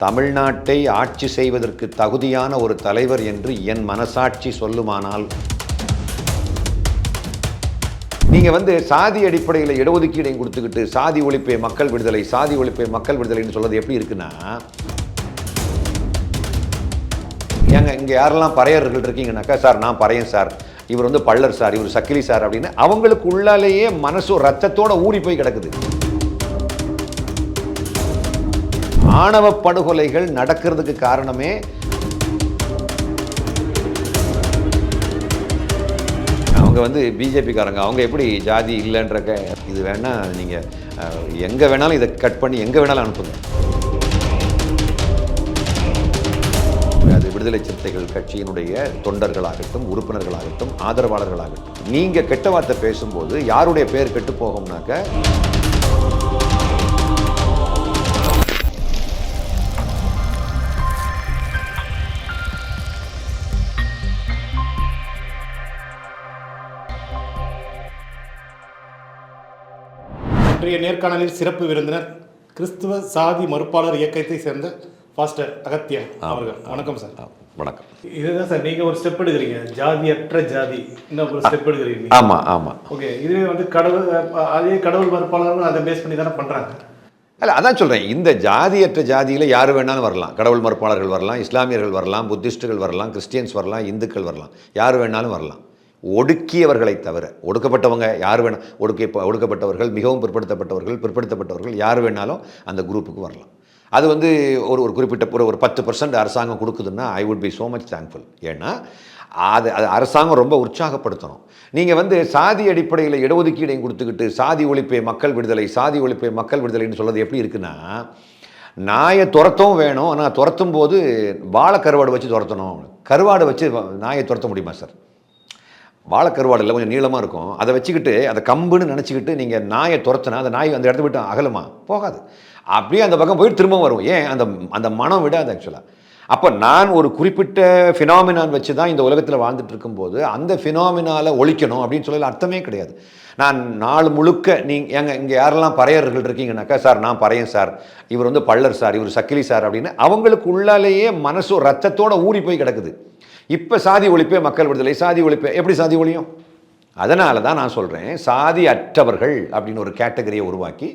தமிழ்நாட்டை ஆட்சி செய்வதற்கு தகுதியான ஒரு தலைவர் என்று என் மனசாட்சி சொல்லுமானால்? நீங்கள் வந்து சாதி அடிப்படையில் இடஒதுக்கீடையும் கொடுத்துக்கிட்டு சாதி ஒழிப்பை மக்கள் விடுதலை சாதி ஒழிப்பை மக்கள் விடுதலைன்னு சொல்றது எப்படி இருக்குன்னா ஏங்க இங்கே யாரெல்லாம் பறையர்கள் இருக்கீங்கனாக்கா சார் நான் பறையன் சார். இவர் வந்து பள்ளர் சார் இவர் சக்கிலி சார் அப்படின்னு அவங்களுக்கு உள்ளாலேயே மனசு ரத்தத்தோட ஊறி போய் கிடக்குது. ஆணவ படுகொலைகள் நடக்கிறதுக்கு காரணமே அவங்க வந்து பிஜேபிக்காரங்க. அவங்க எப்படி ஜாதி இல்லைன்றக்க இது வேணா நீங்கள் எங்கே வேணாலும் இதை கட் பண்ணி எங்கே வேணாலும் அனுப்புங்க. அது விடுதலை சிறுத்தைகள் கட்சியினுடைய தொண்டர்களாகட்டும் உறுப்பினர்களாகட்டும் ஆதரவாளர்களாகட்டும். நீங்கள் கெட்ட வார்த்தை பேசும்போது யாருடைய பேர் கெட்டு போகும்னாக்க இன்றைய நேர்காணலில் சிறப்பு விருந்தினர் கிறிஸ்துவ சாதி மறுப்பாளர் இயக்கத்தை சேர்ந்த பாஸ்டர் அகத்தியன் அவர்கள். வணக்கம் சார் வணக்கம். இதுதான் சார் நீங்க ஒரு ஸ்டெப் எடுக்கிறீங்க. ஜாதியற்ற ஜாதி. இன்னும் ஒரு ஸ்டெப் எடுக்கிறீங்க ஆமாம் ஆமாம் ஓகே இதுவே வந்து கடவுள் அதே கடவுள் மறுப்பாளர்கள் அதை பேஸ் பண்ணி தானே பண்றாங்க? அல்ல அதான் சொல்கிறேன் இந்த ஜாதியற்ற ஜாதியில் யார் வேணாலும் வரலாம். கடவுள் மறுப்பாளர்கள் வரலாம் இஸ்லாமியர்கள் வரலாம் புத்திஸ்டுகள் வரலாம் கிறிஸ்டியன்ஸ் வரலாம் இந்துக்கள் வரலாம். யார் வேணாலும் வரலாம். ஒடுக்கியவர்களை தவிர ஒடுக்கப்பட்டவங்க யார் வேணும் ஒடுக்கி ஒடுக்கப்பட்டவர்கள் மிகவும் பிற்படுத்தப்பட்டவர்கள் பிற்படுத்தப்பட்டவர்கள் யார் வேணாலும் அந்த குரூப்புக்கு வரலாம். அது வந்து ஒரு ஒரு குறிப்பிட்ட ஒரு ஒரு பத்து பர்சன்ட் அரசாங்கம் கொடுக்குதுன்னா I would be so much thankful ஏன்னா அது அது அரசாங்கம் ரொம்ப உற்சாகப்படுத்தணும். நீங்கள் வந்து சாதி அடிப்படையில் இடஒதுக்கீடையும் கொடுத்துக்கிட்டு சாதி ஒழிப்பை மக்கள் விடுதலை சாதி ஒழிப்பை மக்கள் விடுதலைன்னு சொல்கிறது எப்படி இருக்குன்னா நாயை துரத்தவும் வேணும். ஆனால் துரத்தும் போது வாழை கருவாடு வச்சு துரத்தணும். கருவாடு வச்சு நாயை துரத்த முடியுமா சார்? வாழைக்கருவாடு இல்லை கொஞ்சம் நீளமாக இருக்கும். அதை வச்சுக்கிட்டு அதை கம்புன்னு நினச்சிக்கிட்டு நீங்கள் நாயை துரத்துனா அந்த நாய் அந்த இடத்த விட்டு அகலுமா? போகாது. அப்படியே அந்த பக்கம் போயிட்டு திரும்பவும் வரும். ஏன்? அந்த அந்த மனம் விடாது ஆக்சுவலாக அப்போ நான் ஒரு குறிப்பிட்ட ஃபினாமினான் வச்சு தான் இந்த உலகத்தில் வாழ்ந்துட்டு இருக்கும்போது அந்த ஃபினாமினால ஒழிக்கணும் அப்படின்னு சொல்லல அர்த்தமே கிடையாது. நான் நாள் முழுக்க நீங்கள் எங்க இங்கே யாரெல்லாம் பறையர்கள் இருக்கீங்கனாக்கா சார் நான் பறையன் சார். இவர் வந்து பள்ளர் சார். இவர் சக்கிலி சார். அப்படின்னு அவங்களுக்கு உள்ளாலேயே மனசு ரத்தத்தோடு ஊறி போய் கிடக்குது. இப்போ சாதி ஒழிப்பே மக்கள் விடுதலை சாதி ஒழிப்பே. எப்படி சாதி ஒழியும்? அதனால தான் நான் சொல்கிறேன் சாதி அற்றவர்கள் அப்படின்னு ஒரு கேட்டகரியை உருவாக்கி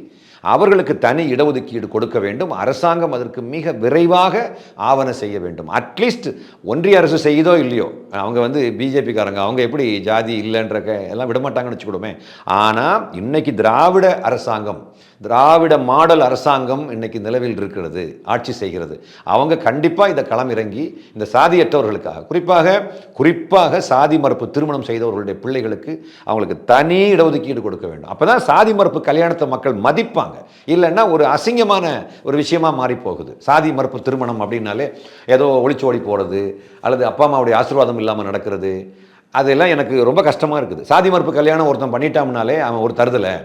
அவர்களுக்கு தனி இடஒதுக்கீடு கொடுக்க வேண்டும். அரசாங்கம் அதற்கு மிக விரைவாக ஆவணம் செய்ய வேண்டும். அட்லீஸ்ட் ஒன்றிய அரசு செய்யுதோ இல்லையோ? அவங்க வந்து பிஜேபிக்காரங்க. அவங்க எப்படி ஜாதி இல்லைன்ற எல்லாம் விடமாட்டாங்கன்னு வச்சுக்கிடுமே. ஆனால் இன்னைக்கு திராவிட அரசாங்கம் திராவிட மாடல் அரசாங்கம் இன்னைக்கு நிலவில் இருக்கிறது ஆட்சி செய்கிறது. அவங்க கண்டிப்பாக இதை களம் இறங்கி இந்த சாதியற்றவர்களுக்காக குறிப்பாக குறிப்பாக சாதி மறுப்பு திருமணம் செய்தவர்களுடைய பிள்ளைகளுக்கு அவங்களுக்கு தனி இடஒதுக்கீடு கொடுக்க வேண்டும். அப்போ தான் சாதி மறுப்பு கல்யாணத்தை மக்கள் மதிப்பாங்க. இல்லைன்னா ஒரு அசிங்கமான ஒரு விஷயமா மாறி போகுது சாதி மறுப்பு திருமணம் அப்படின்னாலே ஏதோ ஒளிச்சு ஓடி போகிறது அல்லது அப்பா அம்மாவுடைய ஆசீர்வாதம் இல்லாமல் நடக்கிறது. அதெல்லாம் எனக்கு ரொம்ப கஷ்டமாக இருக்குது. சாதி மறுப்பு கல்யாணம் ஒருத்தன் பண்ணிட்டாம்னாலே அவன் ஒரு தருதலை.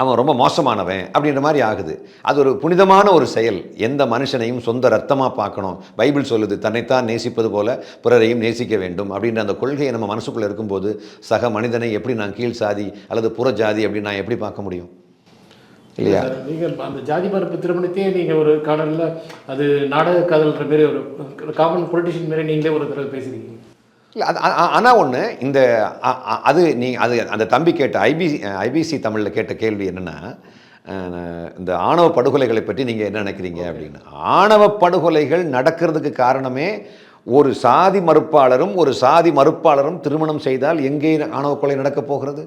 அவன் ரொம்ப மோசமானவன் அப்படின்ற மாதிரி ஆகுது. அது ஒரு புனிதமான ஒரு செயல். எந்த மனுஷனையும் சொந்த ரத்தமாக பார்க்கணும். பைபிள் சொல்லுது தன்னைத்தான் நேசிப்பது போல பிறரையும் நேசிக்க வேண்டும் அப்படின்ற அந்த கொள்கையை நம்ம மனசுக்குள்ளே இருக்கும்போது சக மனிதனை எப்படி நான் கீழ் சாதி அல்லது புற ஜாதி அப்படின்னு நான் எப்படி பார்க்க முடியும்? இல்லையா? நீங்க அந்த ஜாதி மறுப்பு திருமணத்தையே நீங்க ஒரு காணொலியில் அது நாடக காதல்ன்ற மாரி ஒரு காமன் பொலிட்டிஷியன் மாரி நீங்களே ஒரு தடவை பேசியிருக்கீங்க இல்லை அது ஆனால் ஒன்று இந்த அது நீ அது அந்த தம்பி கேட்ட ஐபிசி ஐபிசி தமிழில் கேட்ட கேள்வி என்னென்னா இந்த ஆணவ படுகொலைகளை பற்றி நீங்கள் என்ன நினைக்கிறீங்க அப்படின்னு. ஆணவ படுகொலைகள் நடக்கிறதுக்கு காரணமே ஒரு சாதி மறுப்பாளரும் ஒரு சாதி மறுப்பாளரும் திருமணம் செய்தால் எங்கே ஆணவ கொலை நடக்கப் போகிறது?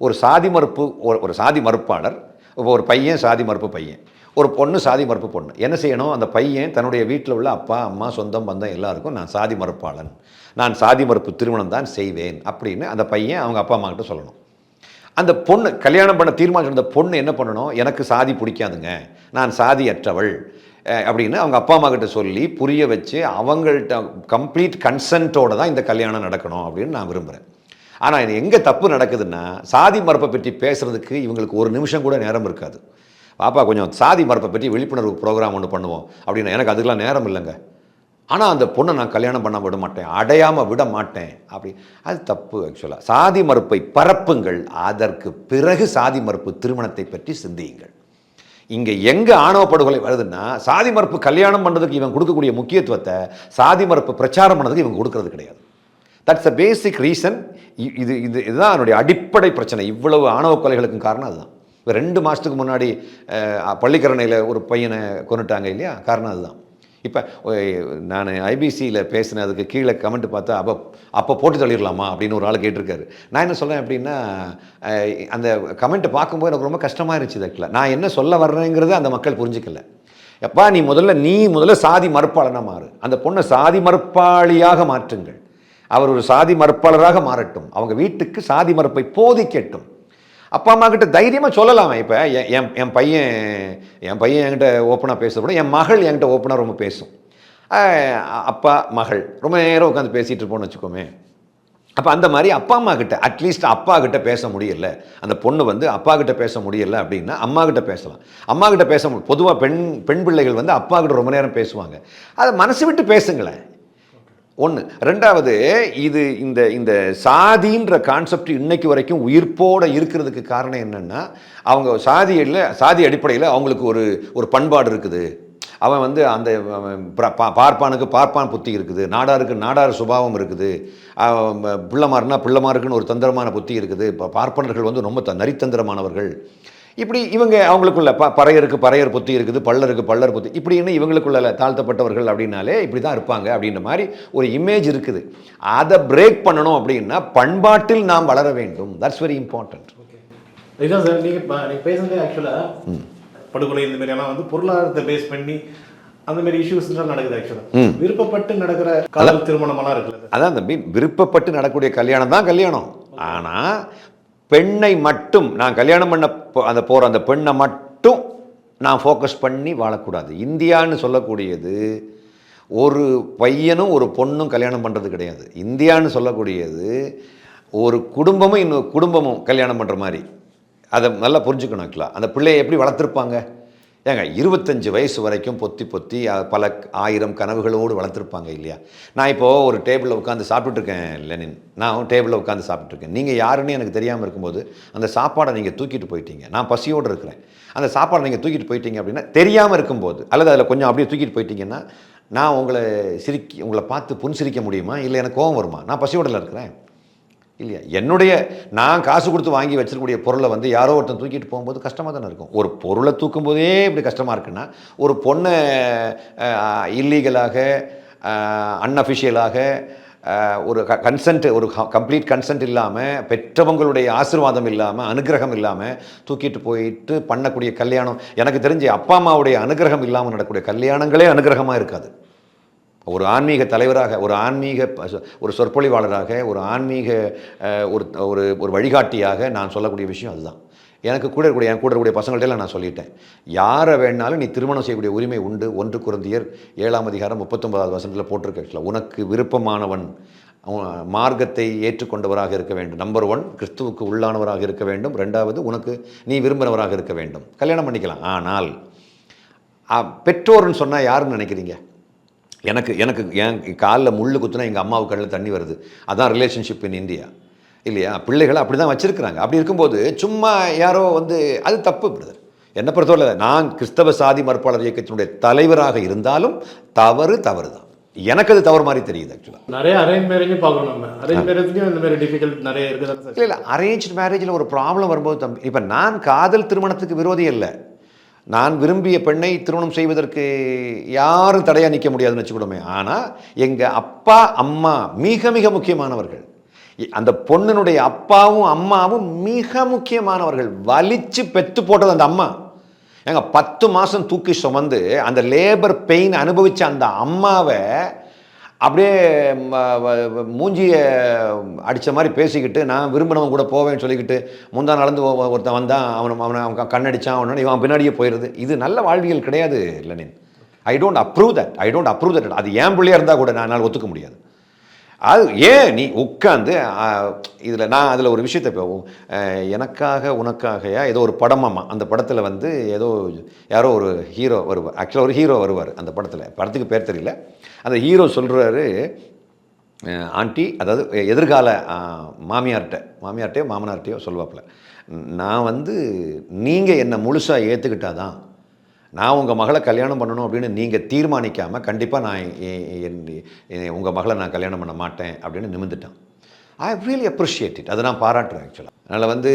ஒரு சாதி மறுப்பு ஒரு சாதி மறுப்பாளர் இப்போ ஒரு பையன் சாதி மறுப்பு பையன். ஒரு பொண்ணு சாதி மறுப்பு பொண்ணு. என்ன செய்யணும்? அந்த பையன் தன்னுடைய வீட்டில் உள்ள அப்பா அம்மா சொந்தம் பந்தம் எல்லாருக்கும் நான் சாதி மறுப்பாளன். நான் சாதி மறுப்பு திருமணம் தான் செய்வேன் அப்படின்னு அந்த பையன் அவங்க அப்பா அம்மா கிட்ட சொல்லணும். அந்த பொண்ணு கல்யாணம் பண்ண தீர்மானம் அந்த பொண்ணு என்ன பண்ணணும்? எனக்கு சாதி பிடிக்காதுங்க. நான் சாதியற்றவள். அப்படின்னு அவங்க அப்பா அம்மா கிட்ட சொல்லி புரிய வச்சு அவங்கள்ட்ட கம்ப்ளீட் கன்சென்ட்டோட தான் இந்த கல்யாணம் நடக்கணும் அப்படின்னு நான் விரும்புகிறேன் ஆனால் இது எங்கே தப்பு நடக்குதுன்னா சாதி மரப்பை பற்றி பேசுகிறதுக்கு இவங்களுக்கு ஒரு நிமிஷம் கூட நேரம் இருக்காது. பாப்பா கொஞ்சம் சாதி மறுப்பை பற்றி விழிப்புணர்வு ப்ரோக்ராம் ஒன்று பண்ணுவோம் அப்படின்னு எனக்கு அதுக்கெல்லாம் நேரம் இல்லைங்க. ஆனால் அந்த பொண்ணை நான் கல்யாணம் பண்ண விட மாட்டேன் அடையாமல் விட மாட்டேன் அப்படி. அது தப்பு ஆக்சுவலாக சாதி மறுப்பை பரப்புங்கள் அதற்கு பிறகு சாதி மறுப்பு திருமணத்தை பற்றி சிந்தியுங்கள். இங்கே எங்கே ஆணவ படுகொலை வருதுன்னா சாதி மறுப்பு கல்யாணம் பண்ணுறதுக்கு இவன் கொடுக்கக்கூடிய முக்கியத்துவத்தை சாதி மறுப்பு பிரச்சாரம் பண்ணதுக்கு இவங்க கொடுக்கறது கிடையாது. தட்ஸ் அ பேசிக் ரீசன் இது இது இதுதான் என்னுடைய அடிப்படை பிரச்சனை. இவ்வளவு ஆணவ கொலைகளுக்கும் காரணம் அதுதான். இப்போ ரெண்டு மாதத்துக்கு முன்னாடி பள்ளிக்கரணையில் ஒரு பையனை கொண்டுட்டாங்க இல்லையா? காரணம் அதுதான். இப்போ நான் ஐபிசியில் பேசினதுக்கு கீழே கமெண்ட் பார்த்தா அப்போ அப்போ போட்டு தள்ளிடலாமா? அப்படின்னு ஒரு ஆள் கேட்டிருக்காரு. நான் என்ன சொல்கிறேன் அப்படின்னா அந்த கமெண்ட்டை பார்க்கும்போது எனக்கு ரொம்ப கஷ்டமாக இருந்துச்சு ஆக்சுவலாக நான் என்ன சொல்ல வர்றேங்கிறத அந்த மக்கள் புரிஞ்சுக்கல. எப்பா நீ முதல்ல நீ முதல்ல சாதி மறுப்பாளனாக மாறு. அந்த பொண்ணை சாதி மறுப்பாளியாக மாற்றுங்கள். அவர் ஒரு சாதி மறுப்பாளராக மாறட்டும். அவங்க வீட்டுக்கு சாதி மறுப்பை போதிக்கட்டும். அப்பா அம்மா கிட்ட தைரியமாக சொல்லலாமே? இப்போ என் என் பையன் என் பையன் என்கிட்ட ஓப்பனாக பேசுறது கூட என் மகள் என்கிட்ட ஓப்பனாக ரொம்ப பேசும். அப்பா மகள் ரொம்ப நேரம் உட்காந்து பேசிகிட்டு இருப்போம்னு வச்சுக்கோமே. அப்போ அந்த மாதிரி அப்பா அம்மா கிட்ட அட்லீஸ்ட் அப்பா கிட்ட பேச முடியல. அந்த பொண்ணு வந்து அப்பா கிட்ட பேச முடியல அப்படின்னா அம்மா கிட்ட பேசலாம். அம்மா கிட்ட பேச முடியும் பொதுவாக பெண் பெண் பிள்ளைகள் வந்து அப்பா கிட்ட ரொம்ப நேரம் பேசுவாங்க. அதை மனசு விட்டு பேசுங்களேன். ஒன்று ரெண்டாவது இது இந்த இந்த சாதின்ற கான்செப்ட் இன்னைக்கு வரைக்கும் உயிர்ப்போடு இருக்கிறதுக்கு காரணம் என்னென்னா அவங்க சாதியில் சாதி அடிப்படையில் அவங்களுக்கு ஒரு ஒரு பண்பாடு இருக்குது. அவன் வந்து அந்த பா- பார்ப்பானுக்கு பார்ப்பான் புத்தி இருக்குது. நாடாருக்கு நாடார் சுபாவம் இருக்குது. பிள்ளைமாருன்னா பிள்ளைமாருக்குன்னு ஒரு தந்திரமான புத்தி இருக்குது. இப்போ பார்ப்பனர்கள் வந்து ரொம்ப த- நரித்தந்திரமானவர்கள். இப்படி இவங்க அவங்களுக்குள்ள ப பறையருக்கு பறையர் புத்தி இருக்குது பல்லருக்கு பல்லர் புத்தி. இப்படின்னு இவங்களுக்குள்ள தாழ்த்தப்பட்டவர்கள் அப்படின்னாலே இப்படி தான் இருப்பாங்க அப்படின்ற மாதிரி ஒரு இமேஜ் இருக்குது. அதை பிரேக் பண்ணணும் அப்படின்னா பண்பாட்டில் நாம் வளர வேண்டும். தட்ஸ் வெரி இம்பார்ட்டன்ட் இதுதான் சார் நீங்கள் நீங்கள் பேசுனதே ஆக்சுவலாக படுகொலை இந்த மாதிரி எல்லாம் வந்து பொருளாதாரத்தை பேஸ் பண்ணி அந்த மாதிரி இஷ்யூஸ் தான் நடக்குது ஆக்சுவலாக விருப்பப்பட்டு நடக்கிற காதல் திருமணமெல்லாம் இருக்குல்ல சார். அதான் தம்பி விருப்பப்பட்டு நடக்கூடிய கல்யாணம் தான் கல்யாணம். ஆனால் பெண்ணை மட்டும் நான் கல்யாணம் பண்ண அந்த போகிற அந்த பெண்ணை மட்டும் நான் ஃபோக்கஸ் பண்ணி வாழக்கூடாது. இந்தியான்னு சொல்லக்கூடியது ஒரு பையனும் ஒரு பொண்ணும் கல்யாணம் பண்ணுறது கிடையாது. இந்தியான்னு சொல்லக்கூடியது ஒரு குடும்பமும் இன்னொரு குடும்பமும் கல்யாணம் பண்ணுற மாதிரி. அதை நல்லா புரிஞ்சுக்கணும் ஆக்சுவலாக அந்த பிள்ளையை எப்படி வளர்த்துருப்பாங்க? ஏங்க இருபத்தஞ்சு வயசு வரைக்கும் பொத்தி பொத்தி பல ஆயிரம் கனவுகளோடு வளர்த்துருப்பாங்க இல்லையா? நான் இப்போது ஒரு டேபிளில் உட்காந்து சாப்பிட்டுருக்கேன் லெனின். நான் டேபிளில் உட்காந்து சாப்பிட்ருக்கேன் நீங்கள் யாருன்னு எனக்கு தெரியாமல் இருக்கும்போது அந்த சாப்பாடை நீங்கள் தூக்கிட்டு போயிட்டீங்க. நான் பசியோடு இருக்கிறேன். அந்த சாப்பாடை நீங்கள் தூக்கிட்டு போயிட்டீங்க அப்படின்னா தெரியாமல் இருக்கும்போது அல்லது அதில் கொஞ்சம் அப்படியே தூக்கிட்டு போயிட்டீங்கன்னா நான் உங்களை சிரிக்கி உங்களை பார்த்து புன்சிரிக்க முடியுமா? இல்லை எனக்கு கோவம் வருமா? நான் பசியோடல இருக்கிறேன். இல்லையா? என்னுடைய நான் காசு கொடுத்து வாங்கி வச்சிருக்கக்கூடிய பொருளை வந்து யாரோ ஒருத்தன் தூக்கிட்டு போகும்போது கஷ்டமாக தானே இருக்கும். ஒரு பொருளை தூக்கும் போதே இப்படி கஷ்டமாக இருக்குன்னா ஒரு பொண்ணை இல்லீகலாக அன்அஃபிஷியலாக ஒரு கன்சென்ட் ஒரு கம்ப்ளீட் கன்சென்ட் இல்லாமல் பெற்றவங்களுடைய ஆசீர்வாதம் இல்லாமல் அனுகிரகம் இல்லாமல் தூக்கிட்டு போயிட்டு பண்ணக்கூடிய கல்யாணம் எனக்கு தெரிஞ்சு அப்பா அம்மாவுடைய அனுகிரகம் இல்லாமல் நடக்கூடிய கல்யாணங்களே அனுகிரகமாக இருக்காது. ஒரு ஆன்மீக தலைவராக ஒரு ஆன்மீக ஒரு சொற்பொழிவாளராக ஒரு ஆன்மீக ஒரு ஒரு ஒரு வழிகாட்டியாக நான் சொல்லக்கூடிய விஷயம் அதுதான். எனக்கு கூட இருக்கக்கூடிய என் கூட இருக்கக்கூடிய நான் சொல்லிட்டேன். யாரை வேணாலும் நீ திருமணம் செய்யக்கூடிய உரிமை உண்டு. ஒன்று குருந்தியர் ஏழாம் அதிகாரம் முப்பத்தொன்பதாவது வசனத்தில் போட்டிருக்க உனக்கு விருப்பமானவன் மார்க்கத்தை ஏற்றுக்கொண்டவராக இருக்க வேண்டும். நம்பர் ஒன் கிறிஸ்துவுக்கு உள்ளானவராக இருக்க வேண்டும். ரெண்டாவது உனக்கு நீ விரும்பினவராக இருக்க வேண்டும். கல்யாணம் பண்ணிக்கலாம். ஆனால் பெற்றோர்னு சொன்னால் யாருன்னு நினைக்கிறீங்க? எனக்கு எனக்கு என் காலில் முள்ளு குத்துனா எங்கள் அம்மாவுக்கு கண்ணில் தண்ணி வருது. அதான் ரிலேஷன்ஷிப் இன் இந்தியா இல்லையா? பிள்ளைகளை அப்படி தான் வச்சுருக்குறாங்க. அப்படி இருக்கும்போது சும்மா யாரோ வந்து அது தப்பு பிரதர் என்னை பொறுத்தவரை நான் கிறிஸ்தவ சாதி மறுப்பாளர் இயக்கத்தினுடைய தலைவராக இருந்தாலும் தவறு தவறு தான் எனக்கு அது தவறு மாதிரி தெரியுது ஆக்சுவலாக நிறைய அரேஞ்ச் மேரேஜும் பார்க்கணும் நம்ம. அரேஞ்ச் மேரேஜ்லயும் இந்த மாதிரி டிஃபிகல்ட் நிறைய இருக்குதான் சார் இல்லை இல்லை அரேஞ்ச் மேரேஜில் ஒரு ப்ராப்ளம் வரும்போது தம்பி இப்போ நான் காதல் திருமணத்துக்கு விரோதி இல்லை நான் விரும்பிய பெண்ணை திருமணம் செய்வதற்கு யாரும் தடையாக நிற்க முடியாதுன்னு வச்சுக்கிடுமே ஆனால் எங்கள் அப்பா அம்மா மிக மிக முக்கியமானவர்கள். அந்த பொண்ணினுடைய அப்பாவும் அம்மாவும் மிக முக்கியமானவர்கள். வலிச்சு பெத்து போட்டது அந்த அம்மா. எங்கள் பத்து மாதம் தூக்கி சுமந்து அந்த லேபர் பெயின் அனுபவித்த அந்த அம்மாவை அப்படியே மூஞ்சியை அடித்த மாதிரி பேசிக்கிட்டு நான் விரும்பினவன் கூட போவேன்னு சொல்லிக்கிட்டு முந்தா நடந்து ஒருத்தன் வந்தான் அவனை அவனை அவன் கண்ணடிச்சான் அவனோட இவன் பின்னாடியே போயிடுது இது நல்ல வாழ்வியல் கிடையாது Lenin. I don't approve that I don't approve that அது ஏன் பிள்ளையாக இருந்தால் கூட நான் என்னால் ஒத்துக்க முடியாது. அது ஏன் நீ உட்காந்து இதில் நான் அதில் ஒரு விஷயத்தை இப்போ எனக்காக உனக்காகையா ஏதோ ஒரு படமாமா அந்த படத்தில் வந்து ஏதோ யாரோ ஒரு ஹீரோ வருவார். ஆக்சுவலாக ஒரு ஹீரோ வருவார் அந்த படத்தில். படத்துக்கு பேர் தெரியல. அந்த ஹீரோ சொல்கிறாரு ஆண்டி அதாவது எதிர்கால மாமியார்கிட்ட மாமியார்ட்டையோ மாமனார்ட்டையோ சொல்லுவாப்புல. நான் வந்து நீங்கள் என்னை முழுசாக ஏற்றுக்கிட்டாதான் நான் உங்கள் மகளை கல்யாணம் பண்ணணும் அப்படின்னு நீங்கள் தீர்மானிக்காமல் கண்டிப்பாக நான் உங்கள் மகளை நான் கல்யாணம் பண்ண மாட்டேன் அப்படின்னு நிமிந்துட்டான் ஐ ரியலி அப்ரிஷியேட் இட் அதை நான் பாராட்டுறேன் ஆக்சுவலாக அதனால் வந்து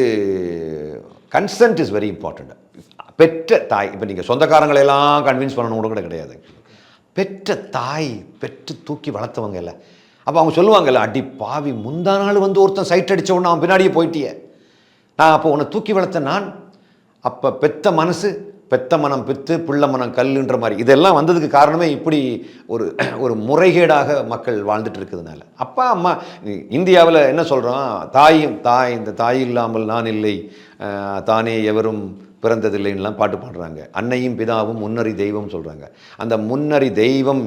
கன்சென்ட் இஸ் வெரி இம்பார்ட்டண்ட் பெற்ற தாய் இப்போ நீங்கள் சொந்தக்காரங்களெல்லாம் கன்வின்ஸ் பண்ணணும் கூட கிடையாது. பெற்ற தாய் பெற்று தூக்கி வளர்த்தவங்க இல்லை. அப்போ அவங்க சொல்லுவாங்கல்ல அடி பாவி முந்தா நாள் வந்து ஒருத்தன் சைட் அடித்த உடனே அவன் பின்னாடியே போயிட்டியே. நான் அப்போ உன்னை தூக்கி வளர்த்த நான். அப்போ பெத்த மனசு பெத்த மனம் பித்து பிள்ளை மனம் கல்லுன்ற மாதிரி. இதெல்லாம் வந்ததுக்கு காரணமே இப்படி ஒரு ஒரு முறைகேடாக மக்கள் வாழ்ந்துட்டு இருக்கிறதுனால அப்பா அம்மா இந்தியாவில் என்ன சொல்கிறோம் தாயும் தாய் இந்த தாய் இல்லாமல் நான் இல்லை தானே எவரும் பிறந்ததில்லைன்னுலாம் பாட்டு பாடுறாங்க. அன்னையும் பிதாவும் முன்னறி தெய்வம் சொல்கிறாங்க அந்த முன்னறி தெய்வம்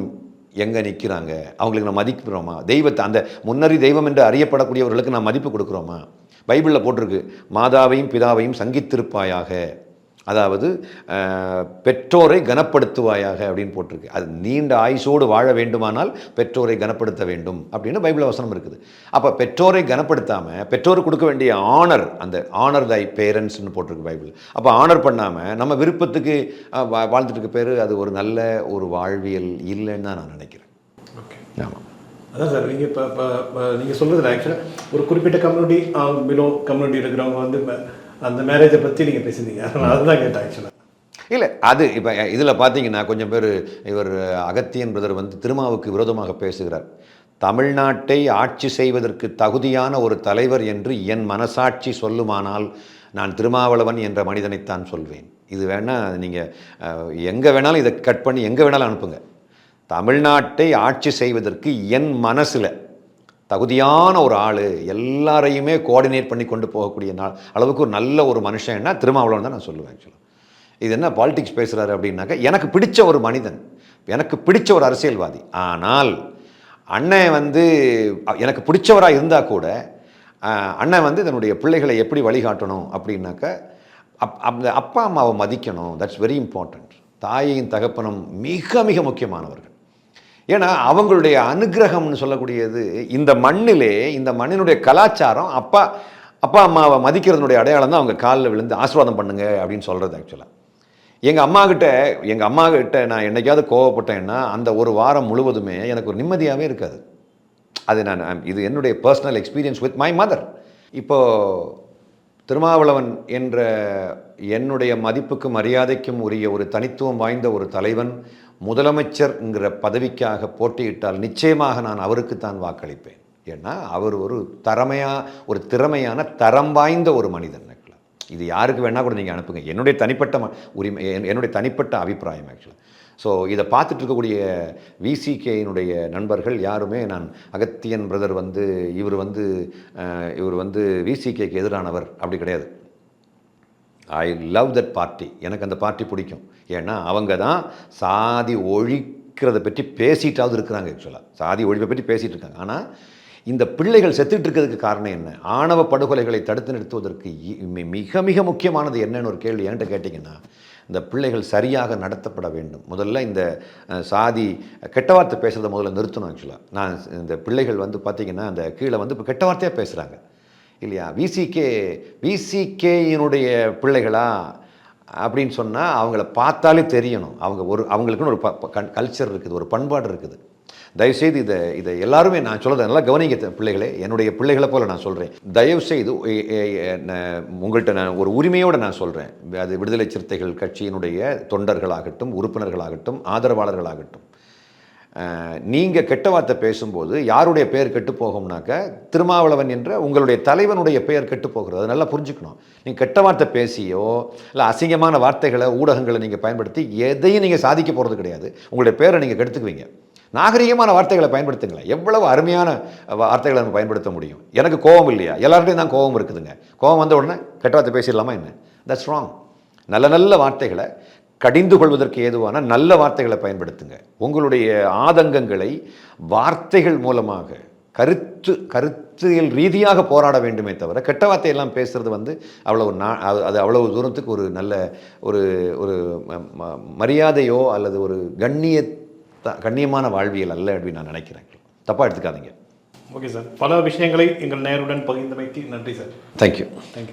எங்கே நிற்கிறாங்க அவங்களுக்கு நான் மதிக்கிறோமா தெய்வத்தை அந்த முன்னறி தெய்வம் என்று அறியப்படக்கூடியவர்களுக்கு நான் மதிப்பு கொடுக்குறோமா? பைபிளில் போட்டிருக்கு மாதாவையும் பிதாவையும் சங்கித்திருப்பாயாக அதாவது பெற்றோரை கனப்படுத்துவாயாக அப்படின்னு போட்டிருக்கு. அது நீண்ட ஆயுசோடு வாழ வேண்டுமானால் பெற்றோரை கனப்படுத்த வேண்டும் அப்படின்னு பைபிள் வசனம் இருக்குது. அப்போ பெற்றோரை கனப்படுத்தாமல் பெற்றோருக்கு கொடுக்க வேண்டிய ஆனர் அந்த ஆனர் தை பேரண்ட்ஸ்னு போட்டிருக்கு பைபிள். அப்போ ஆனர் பண்ணாமல் நம்ம விருப்பத்துக்கு வாழ்ந்துட்டு இருக்க பேர் அது ஒரு நல்ல ஒரு வாழ்வியல் இல்லைன்னு தான் நான் நினைக்கிறேன். ஓகே. ஆமாம் அதான் சார் நீங்கள் இப்போ இப்போ நீங்கள் சொல்கிறது ஆக்சுவலாக ஒரு குறிப்பிட்ட கம்யூனிட்டி பிலோ கம்யூனிட்டி இருக்கிறவங்க வந்து அந்த மேரேஜை பற்றி நீங்கள் பேசுனீங்க. அதனால அதுதான் கேட்டேன் ஆக்சுவலாக இல்லை அது இப்போ இதில் பார்த்தீங்கன்னா கொஞ்சம் பேர் இவர் அகத்தியன் பிரதர் வந்து திருமாவுக்கு விரோதமாக பேசுகிறார். தமிழ்நாட்டை ஆட்சி செய்வதற்கு தகுதியான ஒரு தலைவர் என்று என் மனசாட்சி சொல்லுமானால் நான் திருமாவளவன் என்ற மனிதனைத்தான் சொல்வேன். இது வேணால் நீங்கள் எங்கே வேணாலும் இதை கட் பண்ணி எங்கே வேணாலும் அனுப்புங்க. தமிழ்நாட்டை ஆட்சி செய்வதற்கு என் மனசில் தகுதியான ஒரு ஆள் எல்லாரையுமே கோஆர்டினேட் பண்ணி கொண்டு போகக்கூடிய நாள் அளவுக்கு ஒரு நல்ல ஒரு மனுஷன்னா திருமாவளவன் தான் நான் சொல்லுவேன் ஆக்சுவலாக இது என்ன? பாலிடிக்ஸ் பேசுகிறாரு அப்படின்னாக்கா எனக்கு பிடிச்ச ஒரு மனிதன் எனக்கு பிடிச்ச ஒரு அரசியல்வாதி. ஆனால் அண்ணன் வந்து எனக்கு பிடிச்சவராக இருந்தால் கூட அண்ணன் வந்து தன்னுடைய பிள்ளைகளை எப்படி வழிகாட்டணும் அப்படின்னாக்கா அப் அந்த அப்பா அம்மாவை மதிக்கணும். தட்ஸ் வெரி இம்பார்ட்டண்ட் தாயையும் தகப்பனும் மிக மிக முக்கியமானவர்கள். ஏன்னா அவங்களுடைய அனுக்கிரகம்னு சொல்லக்கூடியது இந்த மண்ணிலே இந்த மண்ணினுடைய கலாச்சாரம் அப்பா அப்பா அம்மாவை மதிக்கிறதுனுடைய அடையாளம் தான் அவங்க காலில் விழுந்து ஆசீர்வாதம் பண்ணுங்க அப்படின்னு சொல்கிறது ஆக்சுவலாக எங்கள் அம்மாக்கிட்ட எங்கள் அம்மாக்கிட்ட நான் என்னைக்காவது கோவப்பட்டேன்னா அந்த ஒரு வாரம் முழுவதுமே எனக்கு ஒரு நிம்மதியாகவே இருக்காது. அது நான் இது என்னுடைய personal experience with my mother இப்போது திருமாவளவன் என்ற என்னுடைய மதிப்புக்கும் மரியாதைக்கும் உரிய ஒரு தனித்துவம் வாய்ந்த ஒரு தலைவன் முதலமைச்சர்ங்கிற பதவிக்காக போட்டியிட்டால் நிச்சயமாக நான் அவருக்குத்தான் வாக்களிப்பேன். ஏன்னா அவர் ஒரு தரமையா ஒரு திறமையான தரம் வாய்ந்த ஒரு மனிதன் ஆக்சுவலாக இது யாருக்கு வேணால் கூட நீங்கள் அனுப்புங்க. என்னுடைய தனிப்பட்ட ம- உரிமை என்- என்னுடைய தனிப்பட்ட அபிப்பிராயம் ஆக்சுவலாக ஸோ இதை பார்த்துட்டு இருக்கக்கூடிய விசிகேயினுடைய நண்பர்கள் யாருமே நான் அகத்தியன் பிரதர் வந்து இவர் வந்து இவர் வந்து விசிகேக்கு எதிரானவர் அப்படி கிடையாது. ஐ லவ் தட் பார்ட்டி எனக்கு அந்த பார்ட்டி பிடிக்கும். ஏன்னா அவங்க தான் சாதி ஒழிக்கிறத பற்றி பேசிட்டாவது இருக்கிறாங்க ஆக்சுவலாக சாதி ஒழிப்பை பற்றி பேசிகிட்டு இருக்காங்க. ஆனால் இந்த பிள்ளைகள் செத்துட்டு இருக்கிறதுக்கு காரணம் என்ன? ஆணவ படுகொலைகளை தடுத்து நிறுத்துவதற்கு இ- மிக மிக முக்கியமானது என்னன்னு ஒரு கேள்வி என்கிட்ட கேட்டிங்கன்னா இந்த பிள்ளைகள் சரியாக நடத்தப்பட வேண்டும். முதல்ல இந்த சாதி கெட்ட வார்த்தை பேசுகிறத முதல்ல நிறுத்தணும் ஆக்சுவலாக நான் இந்த பிள்ளைகள் வந்து பார்த்திங்கன்னா அந்த கீழே வந்து இப்போ கெட்ட வார்த்தையாக பேசுகிறாங்க இல்லையா? விசிகே விசிகேயினுடைய பிள்ளைகளாக அப்படின்னு சொன்னால் அவங்கள பார்த்தாலே தெரியணும். அவங்க ஒரு அவங்களுக்குன்னு ஒரு கல்ச்சர் இருக்குது ஒரு பண்பாடு இருக்குது. தயவுசெய்து இதை இதை எல்லாருமே நான் சொல்கிறது நல்லா கவனிங்க பிள்ளைகளே. என்னுடைய பிள்ளைகளை போல நான் சொல்கிறேன் தயவுசெய்து உங்கள்கிட்ட நான் ஒரு உரிமையோடு நான் சொல்கிறேன் அது விடுதலை சிறுத்தைகள் கட்சியினுடைய தொண்டர்களாகட்டும் உறுப்பினர்களாகட்டும் ஆதரவாளர்களாகட்டும். நீங்கள் கெட்ட வார்த்தை பேசும்போது யாருடைய பெயர் கெட்டு போகும்னாக்க திருமாவளவன் என்ற உங்களுடைய தலைவனுடைய பெயர் கெட்டு போகிறது. அதை நல்லா புரிஞ்சுக்கணும். நீங்கள் கெட்ட வார்த்தை பேசியோ இல்லை அசிங்கமான வார்த்தைகளை ஊடகங்களை நீங்கள் பயன்படுத்தி எதையும் நீங்கள் சாதிக்க போகிறது கிடையாது. உங்களுடைய பேரை நீங்கள் கெடுத்துக்குவீங்க. நாகரிகமான வார்த்தைகளை பயன்படுத்துங்களேன். எவ்வளவு அருமையான வார்த்தைகளை நம்ம பயன்படுத்த முடியும். எனக்கு கோபம் இல்லையா? எல்லார்ட்டையும் தான் கோபம் இருக்குதுங்க. கோபம் வந்த உடனே கெட்ட வார்த்தை பேசிடலாமா என்ன? தட்ஸ் ராங் நல்ல நல்ல வார்த்தைகளை கடிந்து கொள்வதற்கு ஏதுவான நல்ல வார்த்தைகளை பயன்படுத்துங்க. உங்களுடைய ஆதங்கங்களை வார்த்தைகள் மூலமாக கருத்து கருத்தியல் ரீதியாக போராட வேண்டுமே தவிர கெட்ட வார்த்தையெல்லாம் பேசுறது வந்து அவ்வளவு நா- அது- அவ்வளவு தூரத்துக்கு ஒரு நல்ல ஒரு ஒரு மரியாதையோ அல்லது ஒரு கண்ணிய கண்ணியமான வாழ்வியல் அல்ல அப்படின்னு நான் நினைக்கிறேன். தப்பாக எடுத்துக்காதீங்க. Okay sir. பல விஷயங்களை எங்கள் நேருடன் பகிர்ந்தமைக்கு நன்றி சார். Thank you thank you